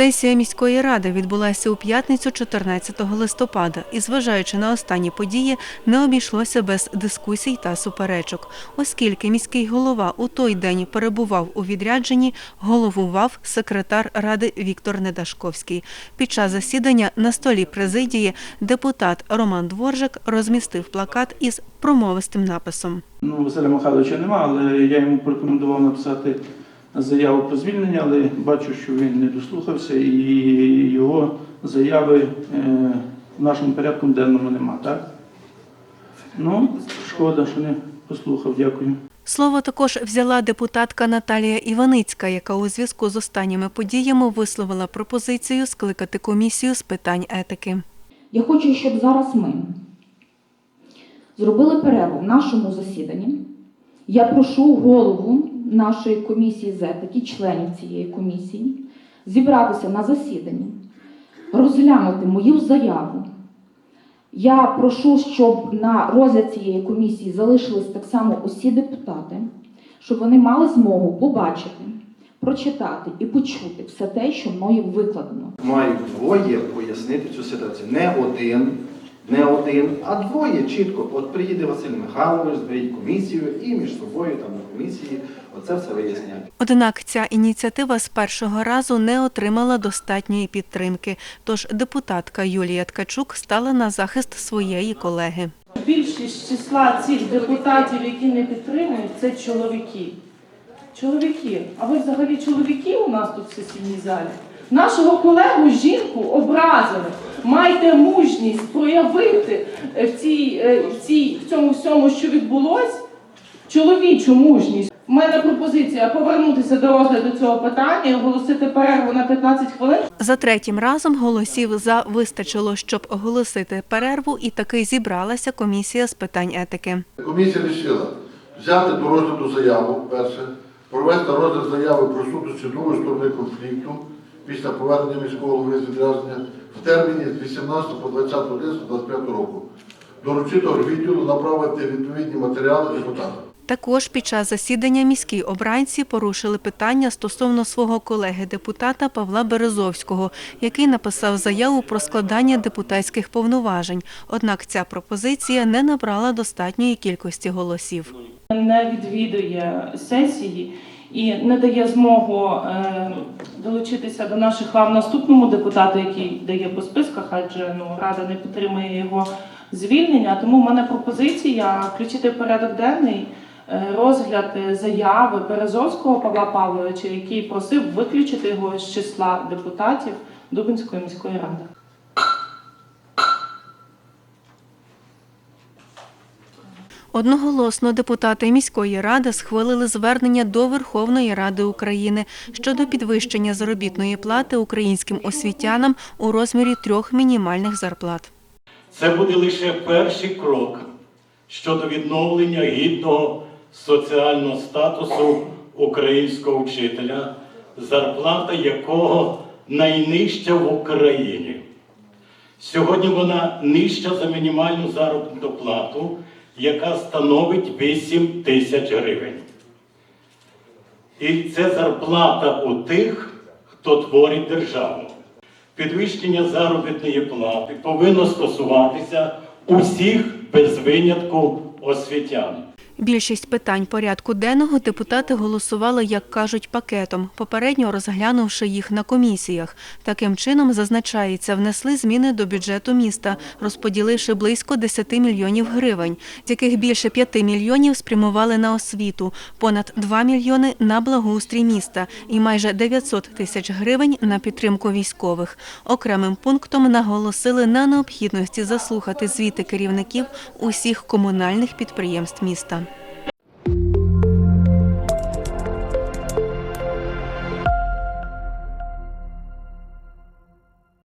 Сесія міської ради відбулася у п'ятницю 14 листопада і, зважаючи на останні події, не обійшлося без дискусій та суперечок. Оскільки міський голова у той день перебував у відрядженні, головував секретар ради Віктор Недашковський. Під час засідання на столі президії депутат Роман Дворжик розмістив плакат із промовистим написом. Ну, Василя Михайловича нема, але я йому порекомендував написати заяву про звільнення, але бачу, що він не дослухався і його заяви е, в нашому порядку денному нема, так? Ну, шкода, що не послухав, дякую. Слово також взяла депутатка Наталія Іваницька, яка у зв'язку з останніми подіями висловила пропозицію скликати комісію з питань етики. Я хочу, щоб зараз ми зробили перерву в нашому засіданні. Я прошу голову нашої комісії з етики, членів цієї комісії, зібратися на засіданні, розглянути мою заяву. Я прошу, щоб на розгляд цієї комісії залишились так само усі депутати, щоб вони мали змогу побачити, прочитати і почути все те, що мною викладено. мають двоє пояснити цю ситуацію. Не один, не один, а двоє чітко. От приїде Василь Михайлович, зберіть комісію і між собою там на комісії оце все виясняють. Однак ця ініціатива з першого разу не отримала достатньої підтримки. Тож депутатка Юлія Ткачук стала на захист своєї колеги. Більшість числа цих депутатів, які не підтримують, це чоловіки. Чоловіки. А ви взагалі чоловіки у нас тут в сесійній залі? Нашого колегу жінку образили. Майте мужність проявити е, в, цій, е, в, цій, в цьому всьому, що відбулось, чоловічу мужність. У мене пропозиція повернутися до розгляду цього питання і оголосити перерву на 15 хвилин. За третім разом голосів за вистачило, щоб оголосити перерву, і таки зібралася комісія з питань етики. Комісія вирішила взяти до розгляду заяву, перше, провести розгляд заяви про суд у судової сторони конфлікту після повернення міського голови з відрядження в терміні з 18 по 20 листопада 25 року. Доручити відділу направити відповідні матеріали депутатам. Також під час засідання міські обранці порушили питання стосовно свого колеги-депутата Павла Березовського, який написав заяву про складання депутатських повноважень. Однак ця пропозиція не набрала достатньої кількості голосів. не відвідує сесії і не дає змогу е, долучитися до наших лав наступному депутату, який дає по списках, адже ну рада не підтримує його звільнення. Тому в мене пропозиція включити порядок денний розгляд е, заяви Березовського Павла Павловича, який просив виключити його з числа депутатів Дубинської міської ради. Одноголосно депутати міської ради схвалили звернення до Верховної Ради України щодо підвищення заробітної плати українським освітянам у розмірі трьох мінімальних зарплат. Це буде лише перший крок щодо відновлення гідного соціального статусу українського вчителя, зарплата якого найнижча в Україні. Сьогодні вона нижча за мінімальну заробітну плату, яка становить 8 тисяч гривень. І це зарплата у тих, хто творить державу. Підвищення заробітної плати повинно стосуватися усіх без винятку освітян. Більшість питань порядку денного депутати голосували, як кажуть, пакетом, попередньо розглянувши їх на комісіях. Таким чином, зазначається, внесли зміни до бюджету міста, розподіливши близько 10 мільйонів гривень, з яких більше 5 мільйонів спрямували на освіту, понад 2 мільйони на благоустрій міста і майже 900 тисяч гривень на підтримку військових. Окремим пунктом наголосили на необхідності заслухати звіти керівників усіх комунальних підприємств міста.